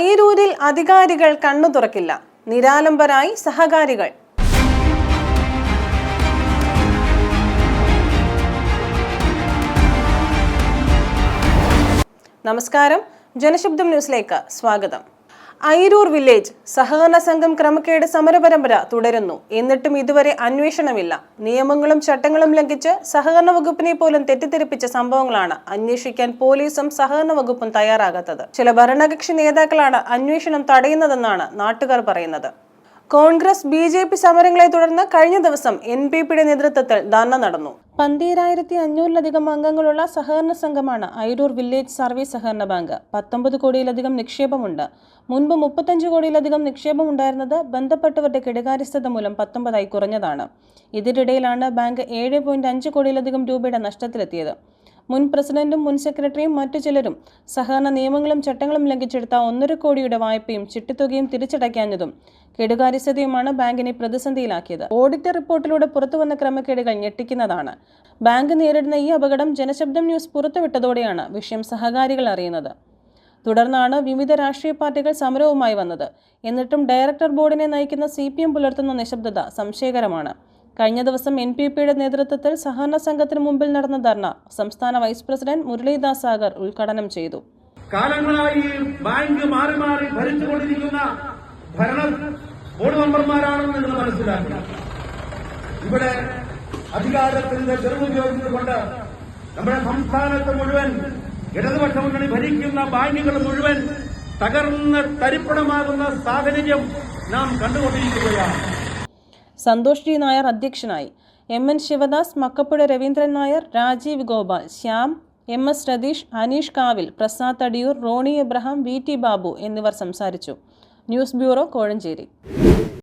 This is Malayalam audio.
അയിരൂരിൽ അധികാരികൾ കണ്ണു തുറക്കില്ല. നിരാലംബരായി സഹകാരികൾ. നമസ്കാരം. ജനശബ്ദം ന്യൂസിലേക്ക് സ്വാഗതം. അയിരൂർ വില്ലേജ് സഹകരണ സംഘം ക്രമക്കേട് സമരപരമ്പര തുടരുന്നു. എന്നിട്ടും ഇതുവരെ അന്വേഷണമില്ല. നിയമങ്ങളും ചട്ടങ്ങളും ലംഘിച്ച് സഹകരണ വകുപ്പിനെ പോലും തെറ്റിദ്ധരിപ്പിച്ച സംഭവങ്ങളാണ് അന്വേഷിക്കാൻ പോലീസും സഹകരണ വകുപ്പും തയ്യാറാകാത്തത്. ചില ഭരണകക്ഷി നേതാക്കളാണ് അന്വേഷണം തടയുന്നതെന്നാണ് നാട്ടുകാർ പറയുന്നത്. കോൺഗ്രസ് ബി ജെ പി സമരങ്ങളെ തുടർന്ന് കഴിഞ്ഞ ദിവസം എൻ പി പിയുടെ നേതൃത്വത്തിൽ ധർണ നടന്നു. പന്തീരായിരത്തി അഞ്ഞൂറിലധികം അംഗങ്ങളുള്ള സഹകരണ സംഘമാണ് അയിരൂർ വില്ലേജ് സർവീസ് സഹകരണ ബാങ്ക്. പത്തൊമ്പത് കോടിയിലധികം നിക്ഷേപമുണ്ട്. മുൻപ് മുപ്പത്തഞ്ച് കോടിയിലധികം നിക്ഷേപം ഉണ്ടായിരുന്നത് ബന്ധപ്പെട്ടവരുടെ കെടുകാര്യസ്ഥത മൂലം പത്തൊമ്പതായി കുറഞ്ഞതാണ്. ഇതിനിടയിലാണ് ബാങ്ക് ഏഴ് പോയിന്റ് അഞ്ച് കോടിയിലധികം രൂപയുടെ നഷ്ടത്തിലെത്തിയത്. മുൻ പ്രസിഡന്റും മുൻ സെക്രട്ടറിയും മറ്റു ചിലരും സഹകരണ നിയമങ്ങളും ചട്ടങ്ങളും ലംഘിച്ചെടുത്ത ഒന്നര കോടിയുടെ വായ്പയും ചിട്ടിത്തുകയും തിരിച്ചടയ്ക്കാഞ്ഞതും കെടുകാര്യസ്ഥതയുമാണ് ബാങ്കിനെ പ്രതിസന്ധിയിലാക്കിയത്. ഓഡിറ്റ് റിപ്പോർട്ടിലൂടെ പുറത്തുവന്ന ക്രമക്കേടുകൾ ഞെട്ടിക്കുന്നതാണ്. ബാങ്ക് നേരിടുന്ന ഈ അപകടം ജനശബ്ദം ന്യൂസ് പുറത്തുവിട്ടതോടെയാണ് വിഷയം സഹകാരികൾ അറിയുന്നത്. തുടർന്നാണ് വിവിധ രാഷ്ട്രീയ പാർട്ടികൾ സമരവുമായി വന്നത്. എന്നിട്ടും ഡയറക്ടർ ബോർഡിനെ നയിക്കുന്ന സി പുലർത്തുന്ന നിശബ്ദത സംശയകരമാണ്. കഴിഞ്ഞ ദിവസം എൻ പി പിയുടെ നേതൃത്വത്തിൽ സഹകരണ സംഘത്തിന് മുമ്പിൽ നടന്ന ധർണ സംസ്ഥാന വൈസ് പ്രസിഡന്റ് മുരളീദാസ് സാഗർ ഉദ്ഘാടനം ചെയ്തു. കാലങ്ങളായി ബാങ്ക് മാറി മാറി ഭരിച്ചുകൊണ്ടിരിക്കുന്ന ഭരണ ബോർഡ് മെമ്പർമാരാണെന്ന് നിങ്ങൾ മനസ്സിലാക്കണം ഇവിടെ അധികാരത്തിന്റെ ചെറുപയോഗിച്ചുകൊണ്ട് നമ്മുടെ സംസ്ഥാനത്ത് മുഴുവൻ ഇടതുപക്ഷ മുന്നണി ഭരിക്കുന്ന ബാങ്കുകൾ മുഴുവൻ തകർന്ന് തരിപ്പണമാകുന്ന സാഹചര്യം നാം കണ്ടുകൊണ്ടിരിക്കുകയാണ്. സന്തോഷ് ജി നായർ അധ്യക്ഷനായി. M N Sivadas Makkappuzha Raveendran Nair Rajeev Gopal Shyam M S Ratheesh Aneesh Kavil Prasad Thadiyoor Roni Abraham V T Babu എന്നിവർ സംസാരിച്ചു. News bureau Kozhencherry.